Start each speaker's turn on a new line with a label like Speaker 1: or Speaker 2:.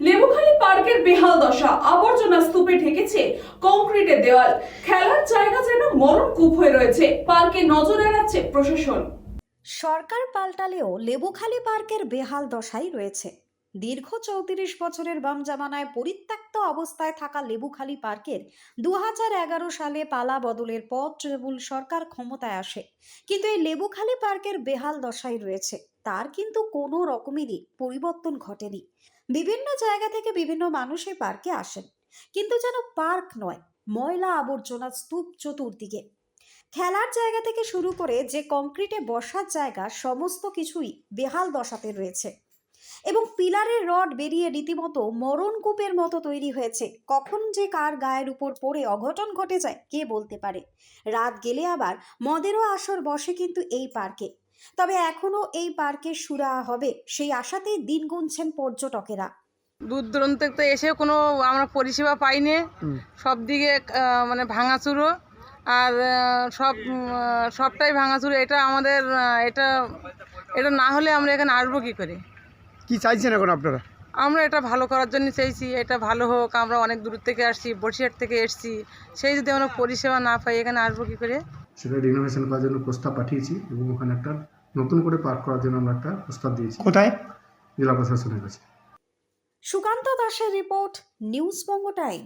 Speaker 1: লেবুখালী পার্কের বেহাল দশা, আবর্জনা স্তূপে ঠেকেছে কংক্রিটের দেওয়াল। খেলার জায়গা যেন মরণ কূপ হয়ে রয়েছে। পার্কে নজর এড়াচ্ছে প্রশাসন।
Speaker 2: সরকার পাল্টালেও লেবুখালী পার্কের বেহাল দশাই রয়েছে। দীর্ঘ চৌত্রিশ বছরের বাম জামানায় পরিত্যক্ত অবস্থায় থাকা লেবুখালী পার্কের দু সালে পালা বদলের পর তৃণমূল সরকার ক্ষমতায় আসে। কিন্তু এই লেবুখালী পার্কের বেহাল দশাই রয়েছে। তার কিন্তু কোনো রকমেরই পরিবর্তন ঘটেনি। বিভিন্ন জায়গা থেকে বিভিন্ন মানুষ এই পার্কে আসেন। কিন্তু যেন পার্ক নয়, ময়লা আবর্জনা স্তূপ চতুর্দিকে। খেলার জায়গা থেকে শুরু করে যে কংক্রিটে বসার জায়গা সমস্ত কিছুই বেহাল দশাতে রয়েছে। এবং পিলারের রড বেরিয়ে রীতিমতো মরণকূপের মতো তৈরি হয়েছে। কখন যে কার গায়ের উপর পড়ে অঘটন ঘটে যায় কে বলতে পারে? রাত গেলে আবার মদেরও আসর বসে কিন্তু এই পার্কে। তবে এখনও এই পার্কে সুরা হবে সেই আশাতেই দিন গুনছেন পর্যটকেরা।
Speaker 3: দূর দূরান্ত থেকে এসে কোনো আমরা পরিষেবা পাইনি। সব দিকে মানে ভাঙাচুরো। আর সব সবটাই ভাঙাচুরো। এটা আমাদের এটা এটা না হলে আমরা এখানে আসব কী করে?
Speaker 4: কি চাইছেন এখন আপনারা?
Speaker 3: আমরা এটা ভালো করার জন্য চাইছি এটা ভালো হোক আমরা অনেক দূর থেকে আসছি বসিরহাট থেকে এসছি। সেই যদি আমরা পরিষেবা না পাই এখানে আসব কি করে?
Speaker 5: সেটা রিনোভেশন করার জন্য প্রস্তাব পাঠিয়েছি এবং ওখানে একটা নতুন করে পার্ক করার জন্য আমরা একটা প্রস্তাব দিয়েছি।
Speaker 4: কোথায়?
Speaker 5: জেলা প্রশাসনের কাছে।
Speaker 2: সুকান্ত দাসের রিপোর্ট নিউজ বঙ্গ টাইম